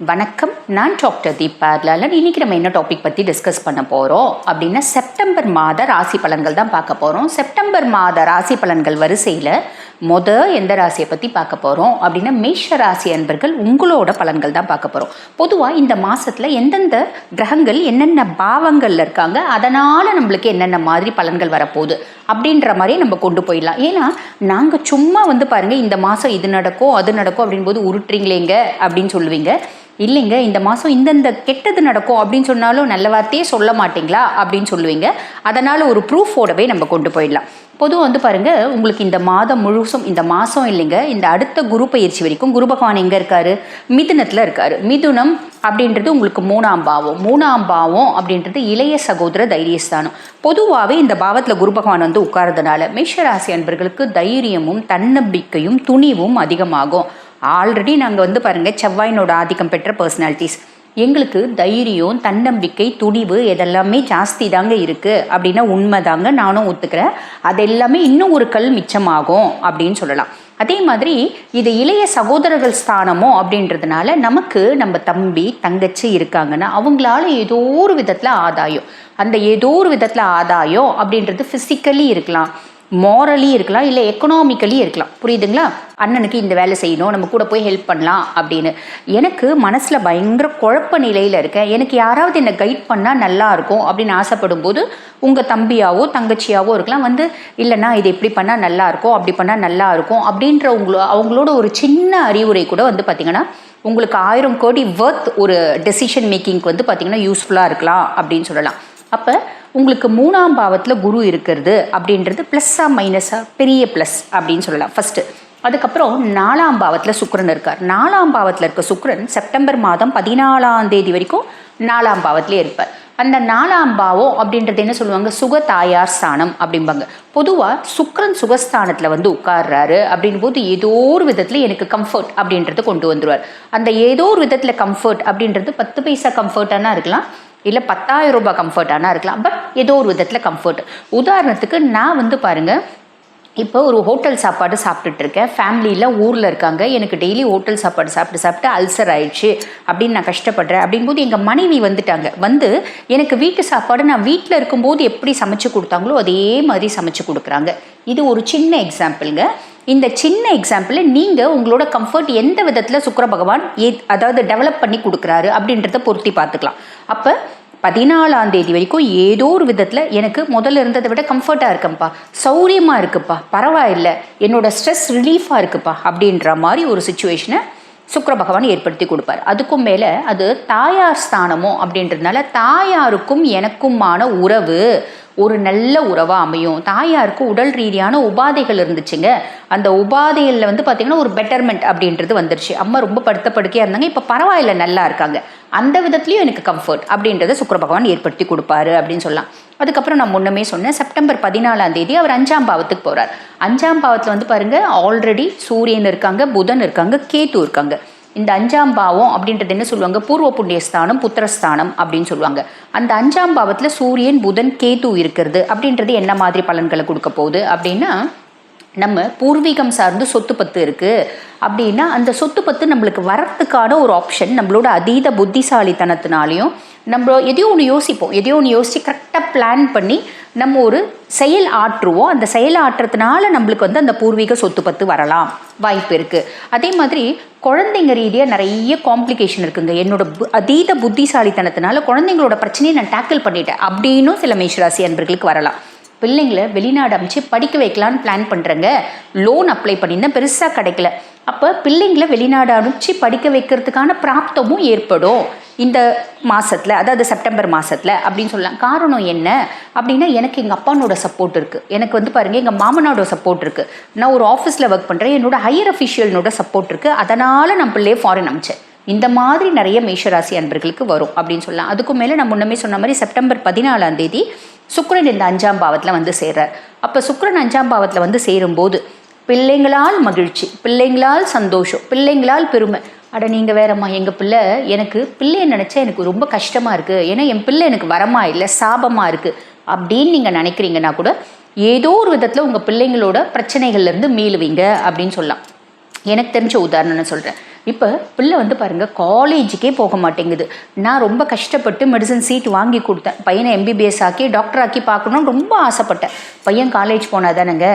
வணக்கம். நான் டாக்டர் தீபா லாலன் இன்னைக்கு நம்ம என்ன டாபிக் பற்றி டிஸ்கஸ் பண்ண போகிறோம் அப்படின்னா செப்டம்பர் மாத ராசி பலன்கள் தான் பார்க்க போகிறோம் செப்டம்பர் மாத ராசி பலன்கள் வரிசையில் மொத எந்த ராசியை பற்றி பார்க்க போகிறோம் அப்படின்னா மேஷ ராசி அன்பர்கள் உங்களோட பலன்கள் தான் பார்க்க போகிறோம் பொதுவாக இந்த மாதத்தில் எந்தெந்த கிரகங்கள் என்னென்ன பாவங்களில் இருக்காங்க அதனால் நம்மளுக்கு என்னென்ன மாதிரி பலன்கள் வரப்போகுது அப்படின்ற மாதிரியே நம்ம கொண்டு போயிடலாம். ஏன்னா நாங்கள் சும்மா வந்து பாருங்கள் இந்த மாதம் இது நடக்கும் அது நடக்கும் அப்படின்போது உருட்டுறீங்களேங்க அப்படின்னு சொல்லுவீங்க. இல்லைங்க இந்த மாதம் இந்தந்த கெட்டது நடக்கும் அப்படின்னு சொன்னாலும் நல்ல வார்த்தையே சொல்ல மாட்டீங்களா அப்படின்னு சொல்லுவீங்க. அதனால் ஒரு ப்ரூஃபோடவே நம்ம கொண்டு போயிடலாம். பொதுவாக வந்து பாருங்கள் உங்களுக்கு இந்த மாதம் முழுசும் இந்த மாதம் இல்லைங்க இந்த அடுத்த குரு பயிற்சி வரைக்கும் குரு பகவான் எங்கே இருக்காரு? மிதுனத்தில் இருக்காரு. மிதுனம் அப்படின்றது உங்களுக்கு மூணாம் பாவம். மூணாம் பாவம் அப்படின்றது இளைய சகோதர தைரியஸ்தானம். பொதுவாகவே இந்த பாவத்தில் குரு பகவான் வந்து உட்கார்றதுனால மேஷராசி அன்பர்களுக்கு தைரியமும் தன்னம்பிக்கையும் துணிவும் அதிகமாகும். ஆல்ரெடி நாங்கள் வந்து பாருங்கள் செவ்வாயினோட ஆதிக்கம் பெற்ற பர்சனாலிட்டிஸ் எங்களுக்கு தைரியம் தன்னம்பிக்கை துணிவு இதெல்லாமே ஜாஸ்தி தாங்க இருக்குது அப்படின்னா உண்மை தாங்க நானும் ஒத்துக்கிறேன். அது எல்லாமே இன்னும் ஒரு கல் மிச்சமாகும் அப்படின்னு சொல்லலாம். அதே மாதிரி இது இளைய சகோதரர்கள் ஸ்தானமோ அப்படின்றதுனால நமக்கு நம்ம தம்பி தங்கச்சி இருக்காங்கன்னா அவங்களால ஏதோ ஒரு விதத்தில் ஆதாயம். அந்த ஏதோ ஒரு விதத்தில் ஆதாயம் அப்படின்றது ஃபிசிக்கலி இருக்கலாம். மாரலி இருக்கலாம் இல்லை எக்கனாமிக்கலி இருக்கலாம். புரியுதுங்களா? அண்ணனுக்கு இந்த வேலை செய்யணும் நம்ம கூட போய் ஹெல்ப் பண்ணலாம் அப்படின்னு. எனக்கு மனசில் பயங்கர குழப்ப நிலையில் இருக்கேன். எனக்கு யாராவது என்னை கைட் பண்ணால் நல்லா இருக்கும் அப்படின்னு ஆசைப்படும் போது உங்கள் தம்பியாவோ தங்கச்சியாவோ இருக்கலாம் வந்து இல்லைனா இது எப்படி பண்ணால் நல்லா இருக்கும் அப்படி பண்ணால் நல்லா இருக்கும் அப்படின்ற உங்களோ அவங்களோட ஒரு சின்ன அறிவுரை கூட வந்து பார்த்திங்கன்னா உங்களுக்கு ஆயிரம் கோடி ஒர்த் ஒரு டெசிஷன் மேக்கிங்க்கு வந்து பார்த்திங்கன்னா யூஸ்ஃபுல்லாக இருக்கலாம் அப்படின்னு சொல்லலாம். அப்போ உங்களுக்கு மூணாம் பாவத்தில் குரு இருக்கிறது அப்படின்றது ப்ளஸ்ஸாக மைனஸாக பெரிய ப்ளஸ் அப்படின்னு சொல்லலாம். ஃபஸ்ட்டு அதுக்கப்புறம் நாலாம் பாவத்தில் சுக்ரன் இருக்கார். நாலாம் பாவத்தில் இருக்க சுக்ரன் செப்டம்பர் மாதம் பதினாலாம் தேதி வரைக்கும் நாலாம் பாவத்திலே இருப்பார். அந்த நாலாம் பாவம் அப்படின்றது என்ன சொல்லுவாங்க? சுக தாயார் ஸ்தானம் அப்படிம்பாங்க. பொதுவாக சுக்ரன் சுகஸ்தானத்தில் வந்து உட்கார்றாரு அப்படின் போது ஏதோ ஒரு விதத்தில் எனக்கு கம்ஃபர்ட் அப்படின்றத கொண்டு வந்துருவார். அந்த ஏதோ ஒரு விதத்தில் கம்ஃபர்ட் அப்படின்றது பத்து பைசா கம்ஃபர்ட்டானா இருக்கலாம். இல்லை பத்தாயிரம் ரூபாய் கம்ஃபர்ட்டானா இருக்கலாம். பட் ஏதோ ஒரு விதத்தில் கம்ஃபர்ட் உதாரணத்துக்கு நான் வந்து பாருங்கள் இப்போ ஒரு ஹோட்டல் சாப்பாடு சாப்பிட்டுட்டு இருக்கேன். ஃபேமிலியில் ஊரில் இருக்காங்க. எனக்கு டெய்லி ஹோட்டல் சாப்பாடு சாப்பிட்டு சாப்பிட்டு அல்சர் ஆயிடுச்சு. அப்படின்னு நான் கஷ்டப்படுறேன். அப்படின்போது எங்கள் மனைவி வந்துட்டாங்க. வந்து எனக்கு வீட்டு சாப்பாடு நான் வீட்டில் இருக்கும்போது எப்படி சமைச்சு கொடுத்தாங்களோ அதே மாதிரி சமைச்சு கொடுக்குறாங்க. இது ஒரு சின்ன எக்ஸாம்பிளுங்க இந்த சின்ன எக்ஸாம்பிளில் நீங்கள் உங்களோட கம்ஃபர்ட் எந்த விதத்தில் சுக்கர பகவான் ஏ அதாவது டெவலப் பண்ணி கொடுக்குறாரு அப்படின்றத பொருத்தி பார்த்துக்கலாம். அப்போ பதினாலாம் தேதி வரைக்கும் ஏதோ ஒரு விதத்தில் எனக்கு முதல்ல இருந்ததை விட கம்ஃபர்ட்டாக இருக்குப்பா சௌரியமாக இருக்குப்பா. பரவாயில்ல. என்னோட ஸ்ட்ரெஸ் ரிலீஃபாக இருக்குப்பா. அப்படின்ற மாதிரி ஒரு சுச்சுவேஷனை சுக்கர பகவான் ஏற்படுத்தி கொடுப்பார். அதுக்கும் மேலே அது தாயார் ஸ்தானமோ அப்படின்றதுனால தாயாருக்கும் எனக்குமான உறவு ஒரு நல்ல உறவாக அமையும். தாயாருக்கு உடல் ரீதியான உபாதைகள் இருந்துச்சுங்க. அந்த உபாதைகளில் வந்து பார்த்திங்கன்னா ஒரு பெட்டர்மெண்ட் அப்படின்றது வந்துருச்சு. அம்மா ரொம்ப படுத்த படுக்கையாக இருந்தாங்க. இப்போ பரவாயில்ல நல்லா இருக்காங்க. அந்த விதத்துலேயும் எனக்கு கம்ஃபர்ட் அப்படின்றத சுக்கர பகவான் ஏற்படுத்தி கொடுப்பாரு அப்படின்னு சொல்லலாம். அதுக்கப்புறம் நான் முன்னமே சொன்னேன் செப்டம்பர் பதினாலாம் தேதி அவர் அஞ்சாம் பாவத்துக்கு போகிறார் அஞ்சாம் பாவத்தில் வந்து பாருங்கள் ஆல்ரெடி சூரியன் இருக்காங்க புதன் இருக்காங்க கேத்து இருக்காங்க. இந்த அஞ்சாம் பாவம் அப்படின்றது என்ன சொல்லுவாங்க? பூர்வ புண்ணியஸ்தானம் புத்திரஸ்தானம் அப்படின்னு சொல்லுவாங்க. அந்த அஞ்சாம் பாவத்தில் சூரியன் புதன் கேத்து இருக்கிறது அப்படின்றது என்ன மாதிரி பலன்களை கொடுக்க போகுது? அப்படின்னா நம்ம பூர்வீகம் சார்ந்து சொத்து பத்து இருக்குது அப்படின்னா அந்த சொத்து பத்து நம்மளுக்கு வரத்துக்கான ஒரு ஆப்ஷன் நம்மளோட அதீத புத்திசாலித்தனத்தினாலையும் நம்ம எதையோ ஒன்று யோசிப்போம். எதையோ ஒன்று யோசித்து கரெக்டாக பிளான் பண்ணி நம்ம ஒரு செயல் ஆற்றுவோம். அந்த செயல் ஆற்றுறதுனால நம்மளுக்கு வந்து அந்த பூர்வீக சொத்து பத்து வரலாம். வாய்ப்பு இருக்குது அதே மாதிரி குழந்தைங்க ரீதியாக நிறைய காம்ப்ளிகேஷன் இருக்குங்க. என்னோட அதீத புத்திசாலித்தனத்தினால குழந்தைங்களோட பிரச்சனையை நான் டேக்கிள் பண்ணிட்டேன். அப்படின்னும் சில மேஷராசி அன்பர்களுக்கு வரலாம். பிள்ளைங்களை வெளிநாடு அமைச்சு படிக்க வைக்கலான்னு பிளான் பண்ணுறேங்க லோன் அப்ளை பண்ணியிருந்தேன். பெருசாக கிடைக்கல. அப்போ பிள்ளைங்களை வெளிநாடு அனுப்பிச்சு படிக்க வைக்கிறதுக்கான பிராப்தமும் ஏற்படும். இந்த மாதத்தில் அதாவது செப்டம்பர் மாதத்தில் அப்படின்னு சொல்லலாம். காரணம் என்ன? அப்படின்னா எனக்கு எங்கள் அப்பானோட சப்போர்ட் இருக்குது எனக்கு வந்து பாருங்கள் எங்கள் மாமனோட சப்போர்ட் இருக்குது நான் ஒரு ஆஃபீஸில் ஒர்க் பண்ணுறேன் என்னோட ஹையர் அஃபிஷியல்னோட சப்போர்ட் இருக்குது அதனால் நான் பிள்ளையே ஃபாரின் அமிச்சேன் இந்த மாதிரி நிறைய மேஷராசி அன்பர்களுக்கு வரும் அப்படின்னு சொல்லலாம். அதுக்கும் மேலே நான் முன்னமே சொன்ன மாதிரி செப்டம்பர் பதினாலாம் தேதி சுக்கரன் இந்த அஞ்சாம் பாவத்தில் வந்து சேர்றார். அப்போ சுக்கிரன் அஞ்சாம் பாவத்தில் வந்து சேரும்போது பிள்ளைங்களால் மகிழ்ச்சி பிள்ளைங்களால் சந்தோஷம் பிள்ளைங்களால் பெருமை அட நீங்கள் வேறம்மா எங்கள் பிள்ளை எனக்கு பிள்ளையை நினச்சா எனக்கு ரொம்ப கஷ்டமாக இருக்குது ஏன்னா என் பிள்ளை எனக்கு வரமா இல்லை சாபமாக இருக்குது அப்படின்னு நீங்கள் நினைக்கிறீங்கன்னா கூட ஏதோ ஒரு விதத்தில் உங்கள் பிள்ளைங்களோட பிரச்சனைகள்லேருந்து மீளுவீங்க அப்படின்னு சொல்லலாம். எனக்கு தெரிஞ்ச உதாரணம் நான் சொல்கிறேன் இப்போ பிள்ளை வந்து பாருங்க காலேஜுக்கே போக மாட்டேங்குது. நான் ரொம்ப கஷ்டப்பட்டு மெடிசன் சீட் வாங்கி கொடுத்தேன். பையனை எம்பிபிஎஸ் ஆக்கி டாக்டர் ஆக்கி பார்க்கணும்னு ரொம்ப ஆசைப்பட்டேன். பையன் காலேஜ் போனாதானுங்க?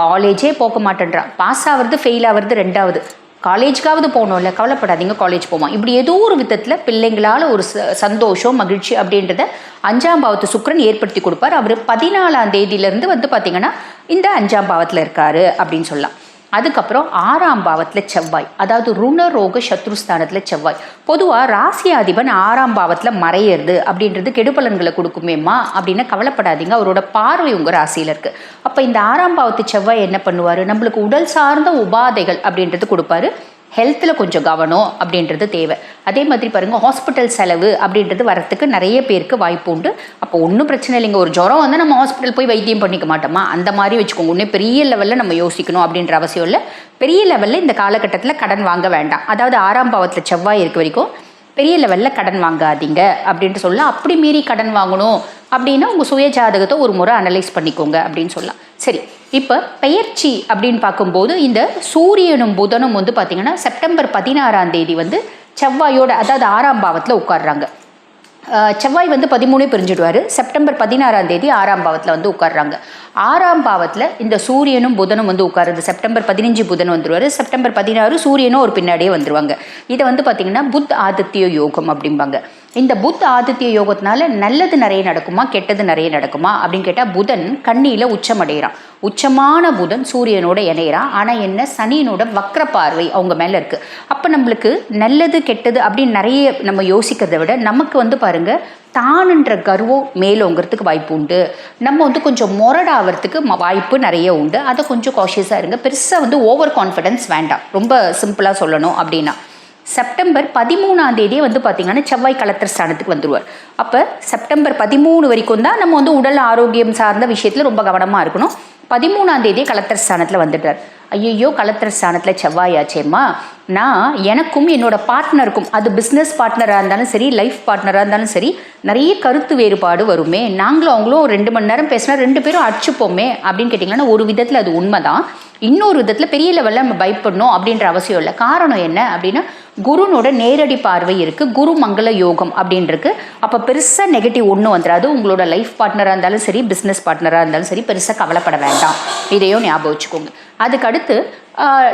காலேஜே போக மாட்டேன்றான். பாஸ் ஆகிறது ஃபெயில் ஆகிறது ரெண்டாவது. காலேஜ்க்காவது போகணும்ல கவலைப்படாதீங்க காலேஜ் போவோம். இப்படி ஏதோ ஒரு விதத்தில் பிள்ளைங்களால் ஒரு ச சந்தோஷம் மகிழ்ச்சி அப்படின்றத அஞ்சாம் பாவத்து சுக்கரன் ஏற்படுத்தி கொடுப்பார். அவர் பதினாலாம் தேதியிலேருந்து வந்து பார்த்திங்கன்னா இந்த அஞ்சாம் பாவத்தில் இருக்காரு அப்படின்னு சொல்லலாம். அதுக்கப்புறம் ஆறாம் பாவத்தில் செவ்வாய். அதாவது ருணரோக சத்ருஸ்தானத்தில் செவ்வாய். பொதுவாக ராசி அதிபன் ஆறாம் பாவத்தில் மறையிறது அப்படின்றது கெடுபலன்களை கொடுக்குமேம்மா அப்படின்னு கவலைப்படாதீங்க. அவரோட பார்வை உங்கள் ராசியில் இருக்குது அப்போ இந்த ஆறாம் பாவத்து செவ்வாய் என்ன பண்ணுவார்? நம்மளுக்கு உடல் சார்ந்த உபாதைகள் அப்படின்றது கொடுப்பாரு. ஹெல்த்தில் கொஞ்சம் கவனம் அப்படின்றது தேவை. அதே மாதிரி பாருங்கள் ஹாஸ்பிட்டல் செலவு அப்படின்றது வரத்துக்கு நிறைய பேருக்கு வாய்ப்பு உண்டு. அப்போ ஒன்றும் பிரச்சனை இல்லைங்க. ஒரு ஜுரம் வந்து நம்ம ஹாஸ்பிட்டல் போய் வைத்தியம் பண்ணிக்க மாட்டோமா? அந்த மாதிரி வச்சுக்கோங்க. ஒன்றும் பெரிய லெவலில் நம்ம யோசிக்கணும் அப்படின்ற அவசியம் இல்லை. பெரிய லெவலில் இந்த காலகட்டத்தில் கடன் வாங்க வேண்டாம். அதாவது ஆறாம் பாவத்தில் செவ்வாய் இருக்க வரைக்கும் பெரிய லெவலில் கடன் வாங்காதீங்க அப்படின்ட்டு சொல்லலாம். அப்படி மீறி கடன் வாங்கணும் அப்படின்னா உங்கள் சுய ஜாதகத்தை ஒரு முறை அனலைஸ் பண்ணிக்கோங்க அப்படின்னு சொல்லலாம். சரி இப்போ பெயர்ச்சி அப்படின்னு பார்க்கும்போது இந்த சூரியனும் புதனும் வந்து பார்த்திங்கன்னா செப்டம்பர் பதினாறாம் தேதி வந்து செவ்வாயோட அதாவது ஆறாம் பாவத்தில் உட்காடுறாங்க செவ்வாய் வந்து பதிமூணே பிரிஞ்சிடுவார். செப்டம்பர் பதினாறாம் தேதி ஆறாம் பாவத்தில் வந்து உட்கார்றாங்க. ஆறாம் பாவத்தில் இந்த சூரியனும் புதனும் வந்து உட்காருது. செப்டம்பர் பதினஞ்சு புதன் வந்துடுவார் செப்டம்பர் பதினாறு சூரியனும் ஒரு பின்னாடியே வந்துடுவாங்க இதை வந்து பார்த்திங்கன்னா புத் ஆதித்ய யோகம் அப்படிம்பாங்க. இந்த புத் ஆதித்ய யோகத்தினால நல்லது நிறைய நடக்குமா கெட்டது நிறைய நடக்குமா அப்படின்னு கேட்டால் புதன் கண்ணியில் உச்சமடைகிறான். உச்சமான புதன் சூரியனோட இணையிறான் ஆனால் என்ன? சனியனோட வக்ர பார்வை அவங்க மேலே இருக்குது அப்போ நம்மளுக்கு நல்லது கெட்டது அப்படின்னு நிறைய நம்ம யோசிக்கிறத விட நமக்கு வந்து பாருங்கள் தானுன்ற கர்வம் மேலோங்கிறதுக்கு வாய்ப்பு உண்டு. நம்ம வந்து கொஞ்சம் முரடாகிறதுக்கு வாய்ப்பு நிறைய உண்டு. அதை கொஞ்சம் காஷியஸாக இருங்க. பெருசாக வந்து ஓவர் கான்ஃபிடன்ஸ் வேண்டாம். ரொம்ப சிம்பிளாக சொல்லணும் அப்படின்னா. செப்டம்பர் பதிமூணாம் தேதியே வந்து பார்த்தீங்கன்னா செவ்வாய் கலத்திர ஸ்தானத்துக்கு வந்துடுவார் அப்போ செப்டம்பர் பதிமூணு வரைக்கும் தான் நம்ம வந்து உடல் ஆரோக்கியம் சார்ந்த விஷயத்தில் ரொம்ப கவனமாக இருக்கணும். பதிமூணாம் தேதியே கலத்திர ஸ்தானத்தில் வந்துட்டார். ஐயோ கலத்திர ஸ்தானத்தில் செவ்வாயாச்சேம்மா நான் எனக்கும் என்னோட பார்ட்னருக்கும் அது பிஸ்னஸ் பார்ட்னராக இருந்தாலும் சரி லைஃப் பார்ட்னராக இருந்தாலும் சரி நிறைய கருத்து வேறுபாடு வருமே. நாங்களும் அவங்களும் ஒரு ரெண்டு மணி நேரம் பேசினா ரெண்டு பேரும் அடிச்சுப்போமே அப்படின்னு கேட்டிங்கன்னா ஒரு விதத்தில் அது உண்மைதான். இன்னொரு விதத்தில் பெரிய லெவலில் நம்ம பயப்படணும் அப்படின்ற அவசியம் இல்லை. காரணம் என்ன அப்படின்னா குருனோட நேரடி பார்வை இருக்குது குரு மங்கள யோகம் அப்படின்றது அப்போ பெருசாக நெகட்டிவ் ஒன்றும் வந்துடாது உங்களோட லைஃப் பார்ட்னராக இருந்தாலும் சரி பிஸ்னஸ் பார்ட்னராக இருந்தாலும் சரி பெருசாக கவலைப்பட வேண்டாம். இதையும் ஞாபகம் வச்சுக்கோங்க. அதுக்கடுத்து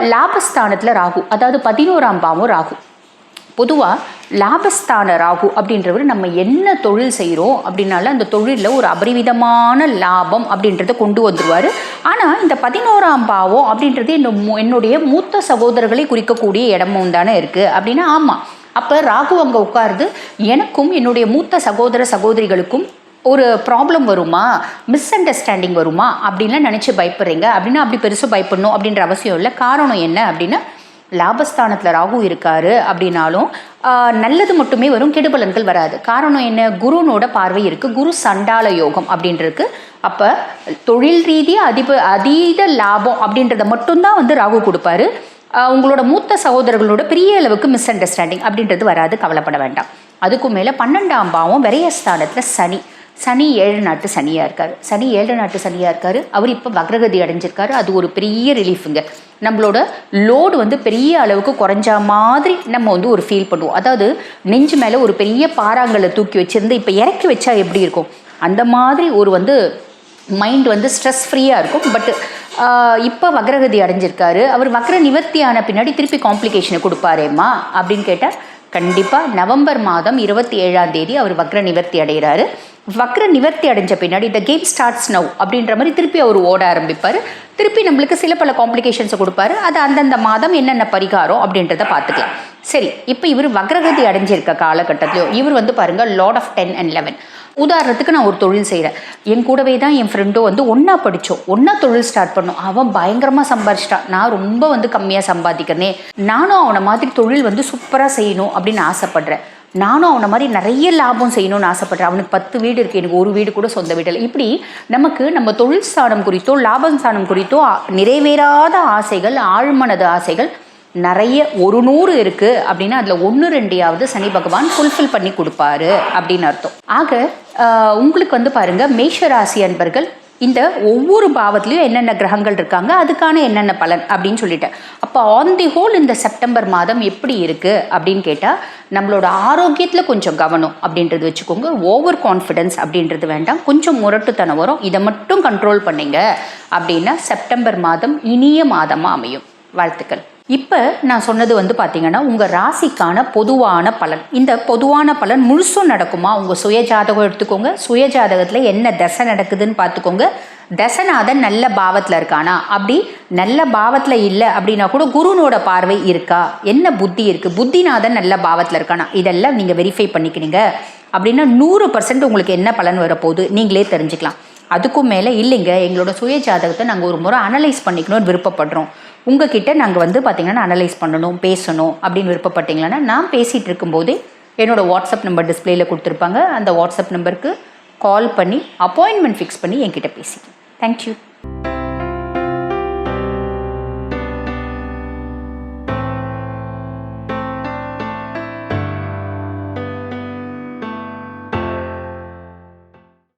லாபஸ்தானத்தில் ராகு அதாவது பதினோராம் பாவம் ராகு. பொதுவாக லாபஸ்தான ராகு அப்படின்றவர் நம்ம என்ன தொழில் செய்கிறோம் அப்படின்னால அந்த தொழிலில் ஒரு அபரிவிதமான லாபம் அப்படின்றத கொண்டு வந்துடுவார் ஆனால் இந்த பதினோராம் பாவம் அப்படின்றது என்ன என்னுடைய மூத்த சகோதரர்களை குறிக்கக்கூடிய இடமும் தானே இருக்குது அப்படின்னா ஆமாம் அப்போ ராகு அங்கே உட்காருது எனக்கும் என்னுடைய மூத்த சகோதர சகோதரிகளுக்கும் ஒரு ப்ராப்ளம் வருமா? மிஸ் அண்டர்ஸ்டாண்டிங் வருமா? அப்படின்லாம் நினச்சி பயப்படுறீங்க. அப்படின்னா அப்படி பெருசாக பயப்படணும் அப்படின்ற அவசியம் இல்லை. காரணம் என்ன அப்படின்னா லாபஸ்தானத்தில் ராகு இருக்காரு அப்படின்னாலும் நல்லது மட்டுமே வரும் கெடுபலன்கள் வராது. காரணம் என்ன? குருனோட பார்வை இருக்கு. குரு சண்டால யோகம் அப்படின்றது. அப்போ தொழில் ரீதியாக அதிப அதீத லாபம் அப்படின்றத மட்டும்தான் வந்து ராகு கொடுப்பாரு. உங்களோட மூத்த சகோதரர்களோட பெரிய அளவுக்கு மிஸ் அண்டர்ஸ்டாண்டிங் அப்படின்றது வராது. கவலைப்பட வேண்டாம். அதுக்கும் மேலே பன்னெண்டாம் பாவம் விரயஸ்தானத்தில் சனி. சனி ஏழு நாட்டு சனியாக இருக்கார். சனி ஏழு நாட்டு சனியாக இருக்கார். அவர் இப்போ வக்ரகதி அடைஞ்சிருக்காரு. அது ஒரு பெரிய ரிலீஃபுங்க நம்மளோட லோடு வந்து பெரிய அளவுக்கு குறைஞ்ச மாதிரி நம்ம வந்து ஒரு ஃபீல் பண்ணுவோம். அதாவது நெஞ்சு மேலே ஒரு பெரிய பாறாங்களை தூக்கி வச்சுருந்து இப்போ இறக்கி வச்சா எப்படி இருக்கும்? அந்த மாதிரி ஒரு வந்து மைண்ட் வந்து ஸ்ட்ரெஸ் ஃப்ரீயாக இருக்கும். பட் இப்போ வக்ரகதி அடைஞ்சிருக்காரு. அவர் வக்ர நிவர்த்தி ஆன பின்னாடி திருப்பி காம்ப்ளிகேஷனை கொடுப்பாரேம்மா அப்படின்னு கேட்டால் கண்டிப்பாக நவம்பர் மாதம் இருபத்தி ஏழாம் தேதி அவர் வக்ர நிவர்த்தி அடைகிறாரு வக்ர நிவர்த்தி அடைஞ்ச பின்னாடி இந்த கேம் ஸ்டார்ட்ஸ் நவ் அப்படின்ற மாதிரி திருப்பி அவர் ஓட ஆரம்பிப்பார். திருப்பி நம்மளுக்கு சில பல காம்ப்ளிகேஷன்ஸை கொடுப்பாரு. அது அந்தந்த மாதம் என்னென்ன பரிகாரம் அப்படின்றத பார்த்துக்கலாம். சரி இப்போ இவர் வக்ரகதி அடைஞ்சிருக்க காலகட்டத்திலையும் இவர் வந்து பாருங்கள் lord of ten and eleven உதாரணத்துக்கு நான் ஒரு தொழில் செய்கிறேன் என் கூடவே தான் என் ஃப்ரெண்டும் வந்து ஒன்றா படித்தோம் ஒன்றா தொழில் ஸ்டார்ட் பண்ணோம் அவன் பயங்கரமாக சம்பாதிச்சிட்டான் நான் ரொம்ப வந்து கம்மியாக சம்பாதிக்கிறேனே. நானும் அவனை மாதிரி தொழில் வந்து சூப்பராக செய்யணும் அப்படின்னு ஆசைப்படுறேன். நானும் அவனை மாதிரி நிறைய லாபம் செய்யணும்னு ஆசைப்படுறேன். அவனுக்கு பத்து வீடு இருக்குது எனக்கு ஒரு வீடு கூட சொந்த வீடு இப்படி நமக்கு நம்ம தொழில் சாணம் குறித்தோ லாபம் சாணம் குறித்தோ நிறைவேறாத ஆசைகள் ஆழ்மனது ஆசைகள் நிறைய ஒரு நூறு இருக்குது அப்படின்னா அதில் ஒன்று ரெண்டையாவது சனி பகவான் ஃபுல்ஃபில் பண்ணி கொடுப்பாரு அப்படின்னு அர்த்தம். ஆக உங்களுக்கு வந்து பாருங்க மேஷராசி அன்பர்கள் இந்த ஒவ்வொரு பாவத்துலேயும் என்னென்ன கிரகங்கள் இருக்காங்க அதுக்கான என்னென்ன பலன் அப்படின்னு சொல்லிட்டேன் அப்போ ஆன் தி ஹோல் இந்த செப்டம்பர் மாதம் எப்படி இருக்குது அப்படின்னு கேட்டால் நம்மளோட ஆரோக்கியத்தில் கொஞ்சம் கவனம் அப்படின்றது வச்சுக்கோங்க. ஓவர் கான்ஃபிடென்ஸ் அப்படின்றது வேண்டாம். கொஞ்சம் முரட்டுத்தனம் வரும். இதை மட்டும் கண்ட்ரோல் பண்ணிங்க அப்படின்னா செப்டம்பர் மாதம் இனிய மாதமாக அமையும். வாழ்த்துக்கள். இப்போ நான் சொன்னது வந்து பார்த்தீங்கன்னா உங்கள் ராசிக்கான பொதுவான பலன். இந்த பொதுவான பலன் முழுசும் நடக்குமா? உங்கள் சுய ஜாதகம் எடுத்துக்கோங்க. சுய ஜாதகத்தில் என்ன தசை நடக்குதுன்னு பார்த்துக்கோங்க தசநாதன் நல்ல பாவத்தில் இருக்கானா? அப்படி நல்ல பாவத்தில் இல்லை அப்படின்னா கூட குருனோட பார்வை இருக்கா? என்ன புத்தி இருக்குது புத்திநாதன் நல்ல பாவத்தில் இருக்கானா? இதெல்லாம் நீங்கள் வெரிஃபை பண்ணிக்கிறீங்க. அப்படின்னா நூறு பர்சன்ட் உங்களுக்கு என்ன பலன் வரப்போகுது? நீங்களே தெரிஞ்சுக்கலாம். அதுக்கும் மேலே இல்லைங்க. எங்களோட சுய ஜாதகத்தை நாங்கள் ஒரு முறை அனலைஸ் பண்ணிக்கணும்னு விருப்பப்படுறோம். உங்ககிட்ட நாங்கள் வந்து பார்த்திங்கன்னா அனலைஸ் பண்ணணும் பேசணும் அப்படின்னு விருப்பப்பட்டீங்கன்னா நான் பேசிகிட்டு இருக்கும்போது என்னோடய வாட்ஸ்அப் நம்பர் டிஸ்பிளேல கொடுத்துருப்பாங்க. அந்த வாட்ஸ்அப் நம்பருக்கு கால் பண்ணி அப்பாயின்மெண்ட் ஃபிக்ஸ் பண்ணி என்கிட்ட பேசிக்கேன் தேங்க்யூ